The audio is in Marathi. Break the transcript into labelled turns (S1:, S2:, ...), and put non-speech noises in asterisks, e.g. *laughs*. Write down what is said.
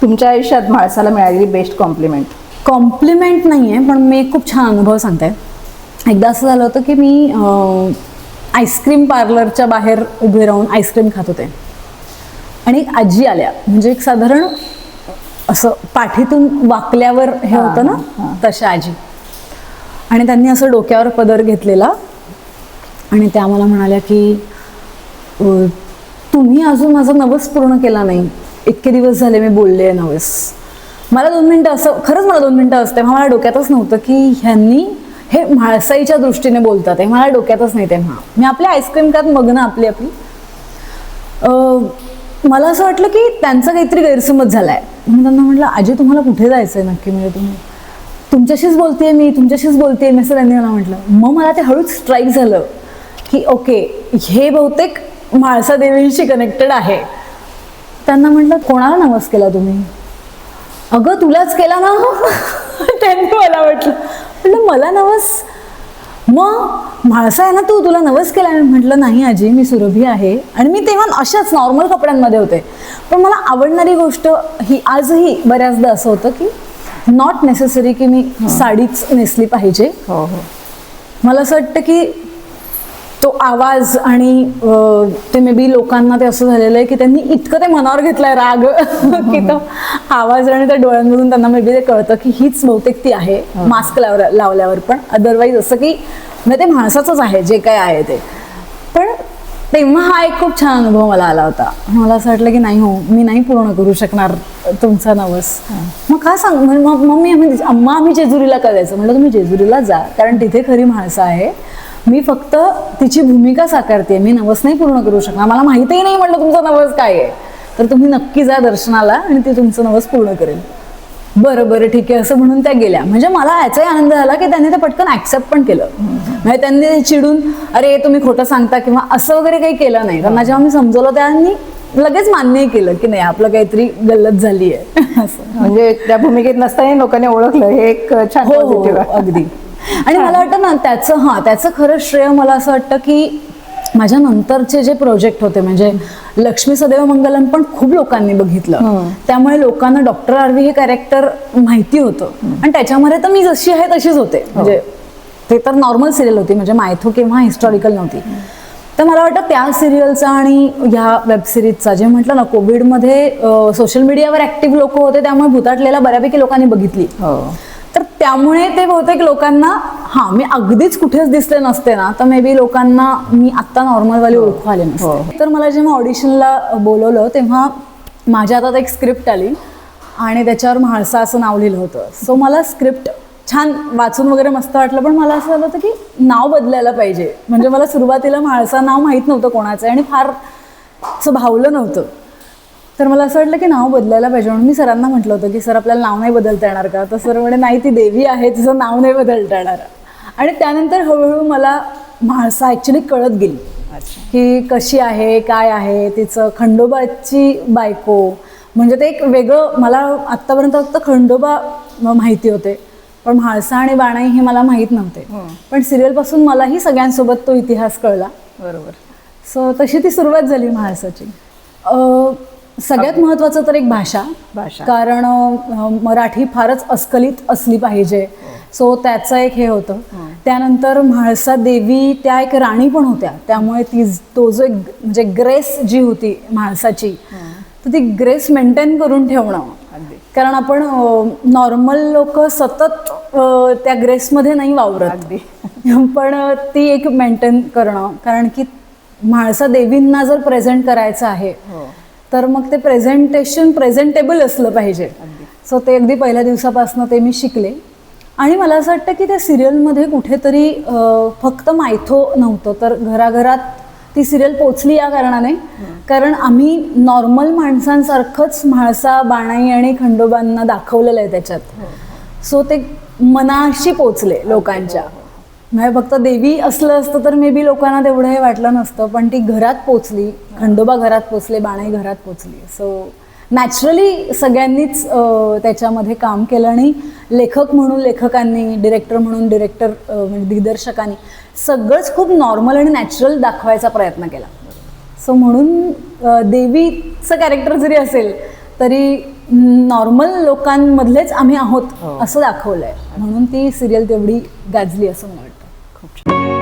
S1: तुमच्या आयुष्यात म्हाळसाला मिळालेली बेस्ट कॉम्प्लिमेंट
S2: कॉम्प्लिमेंट नाही आहे पण मी एक खूप छान अनुभव सांगते. एकदा असं झालं होतं की मी आईस्क्रीम पार्लरच्या बाहेर उभे राहून आईस्क्रीम खात होते. आणि एक आजी आल्या म्हणजे एक साधारण असं पाठीतून वाकल्यावर हे होतं ना तशा आजी. आणि त्यांनी असं डोक्यावर पदर घेतलेला. आणि त्या मला म्हणाल्या की तुम्ही अजून माझा नवस पूर्ण केला नाही. इतके दिवस झाले मी बोलले आहे नवस. मला दोन मिनटं असं खरंच मला दोन मिनटं असते. मला डोक्यातच नव्हतं की ह्यांनी हे म्हाळसाईच्या दृष्टीने बोलतात हे. मला डोक्यातच नाही तेव्हा मी आपल्या आईस्क्रीम त्यात मग्न आपली आपली. मला असं वाटलं की त्यांचा काहीतरी गैरसमज झाला आहे म्हणून त्यांना म्हटलं आजी तुम्हाला कुठे जायचं आहे नक्की? म्हणजे तुम्ही तुमच्याशीच बोलते मी तुमच्याशीच बोलते मी असं त्यांनी मला म्हटलं. मग मला ते हळूच स्ट्राईक झालं की ओके हे बहुतेक म्हाळसा देवीशी कनेक्टेड आहे. त्यांना म्हटलं कोणाला नमस केला तुम्ही? अगं तुलाच केला ना. *laughs* त्यांनी मला म्हटलं म्हटलं मला नवस? मग म्हाळसा आहे ना तू तुला नवस केला? म्हटलं नाही आजी मी सुरभी आहे. आणि मी तेव्हा अशाच नॉर्मल कपड्यांमध्ये होते. पण मला आवडणारी गोष्ट ही आजही बऱ्याचदा असं होतं की नॉट नेसेसरी की मी साडीच नेसली पाहिजे.
S1: हो हो.
S2: मला असं वाटतं की तो आवाज आणि ते मे बी लोकांना ते असं झालेलं आहे की त्यांनी इतकं ते मनावर घेतलंय राग *laughs* की तो आवाज आणि त्या डोळ्यांमधून त्यांना मे बी ते कळतं की हीच बहुतेक ती आहे मास्क लाव लावल्यावर. पण अदरवाईज असं की म्हणजे ते माणसाचंच आहे जे काय आहे ते. पण तेव्हा हा एक खूप छान अनुभव मला आला होता. मला असं वाटलं की नाही हो मी नाही पूर्ण करू शकणार तुमचा नवस. मग का सांग मग मग मम्मी आम्ही अम्मा आम्ही जेजुरीला का जायचं? म्हटलं तुम्ही जेजुरीला जा कारण तिथे खरी माणसं आहे. मी फक्त तिची भूमिका साकारते मी नवस नाही पूर्ण करू शकणार. मला माहितीही नाही म्हटलं तुमचा नवस काय आहे. तर तुम्ही नक्की जा दर्शनाला आणि ती तुमचं नवस पूर्ण करेल. बरं बरं ठीक आहे. असं म्हणून त्या गेल्या. म्हणजे मला याचाही आनंद झाला की त्यांनी ते पटकन ऍक्सेप्ट पण केलं. म्हणजे त्यांनी चिडून अरे तुम्ही खोटं सांगता किंवा असं वगैरे काही केलं नाही. त्यांना जेव्हा मी समजवलं त्यांनी लगेच मान्य केलं की नाही आपलं काहीतरी गल्लत झाली आहे *laughs* असं.
S1: म्हणजे त्या भूमिकेत नसताना लोकांनी ओळखलं. हे एक छान
S2: हो हो हो, अगदी. आणि मला वाटतं ना त्याचं हां त्याचं खरं श्रेय मला असं वाटतं की माझ्या नंतरचे जे प्रोजेक्ट होते म्हणजे लक्ष्मी सदैव मंगलम पण खूप लोकांनी बघितलं. त्यामुळे लोकांना डॉक्टर आरवी हे कॅरेक्टर माहिती होतं. आणि त्याच्यामध्ये तर मी जशी आहे तशीच होते. म्हणजे ते तर नॉर्मल सिरियल होती म्हणजे मायथो किंवा हिस्टॉरिकल नव्हती. तर मला वाटतं त्या सिरियलचा आणि ह्या वेबसिरीजचा जे म्हटलं ना कोविडमध्ये सोशल मीडियावर ऍक्टिव्ह लोक होते त्यामुळे भुताटलेला बऱ्यापैकी लोकांनी बघितली.
S1: हो.
S2: त्यामुळे ते बहुतेक लोकांना हा मी अगदीच कुठेच दिसले नसते ना तर मे बी लोकांना मी आत्ता नॉर्मलवाली ओळखू आले
S1: हो.
S2: नसते तर मला जेव्हा ऑडिशनला बोलवलं तेव्हा माझ्या हातात एक स्क्रिप्ट आली आणि त्याच्यावर म्हाळसा असं नाव लिहिलं होतं. सो मला स्क्रिप्ट छान वाचून वगैरे मस्त वाटलं पण मला असं झालं होतं की नाव बदलायला पाहिजे. म्हणजे मला सुरुवातीला म्हाळसा नाव माहीत नव्हतं कोणाचं आणि फार असं भावलं नव्हतं. तर मला असं वाटलं की नाव बदलायला पाहिजे. म्हणून मी सरांना म्हटलं होतं की सर आपल्याला नाव नाही बदलता येणार का? तर सर म्हणे नाही ती देवी आहे तिचं नाव नाही बदलता येणार. आणि त्यानंतर हळूहळू मला म्हाळसा ॲक्च्युली कळत गेली. की कशी आहे काय आहे तिचं खंडोबाची बायको. म्हणजे ते एक वेगळं मला आत्तापर्यंत फक्त खंडोबा माहिती होते. पण म्हाळसा आणि बाणाई हे मला माहीत नव्हते. पण सिरियलपासून मलाही सगळ्यांसोबत तो इतिहास कळला.
S1: बरोबर.
S2: सो तशी ती सुरुवात झाली म्हाळसाची. सगळ्यात महत्त्वाचं तर एक भाषा.
S1: भाषा.
S2: कारण मराठी फारच अस्खलित असली पाहिजे. सो त्याचं एक हे होतं. त्यानंतर म्हाळसा देवी त्या एक राणी पण होत्या. त्यामुळे ती तो जो एक म्हणजे ग्रेस जी होती म्हाळसाची तर ती ग्रेस मेंटेन करून ठेवणं. कारण आपण नॉर्मल लोक सतत त्या ग्रेसमध्ये नाही वावरत. *laughs* पण ती एक मेंटेन करणं. कारण की म्हाळसा देवींना जर प्रेझेंट करायचं आहे तर मग ते प्रेझेंटेशन प्रेझेंटेबल असलं पाहिजे. सो ते अगदी पहिल्या दिवसापासून ते मी शिकले. आणि मला असं वाटतं की त्या सिरियलमध्ये कुठेतरी फक्त मायथो नव्हतं तर घराघरात ती सिरियल पोचली या कारणाने. कारण आम्ही नॉर्मल माणसांसारखंच म्हाळसा बाणाई आणि खंडोबांना दाखवलेलं आहे त्याच्यात. सो ते मनाशी पोचले लोकांच्या. म्हणजे फक्त देवी असलं असतं तर मे बी लोकांना तेवढं हे वाटलं नसतं पण ती घरात पोचली खंडोबा घरात पोचले बाणाई घरात पोचली. सो नॅचरली सगळ्यांनीच त्याच्यामध्ये काम केलं आणि लेखक म्हणून लेखकांनी डिरेक्टर म्हणून डिरेक्टर म्हणजे दिग्दर्शकांनी सगळंच खूप नॉर्मल आणि नॅचरल दाखवायचा प्रयत्न केला. सो म्हणून देवीचं कॅरेक्टर जरी असेल तरी नॉर्मल लोकांमधलेच आम्ही आहोत
S1: हो.
S2: असं दाखवलंय. म्हणून ती सिरियल तेवढी गाजली असं मला वाटतं.
S1: çok.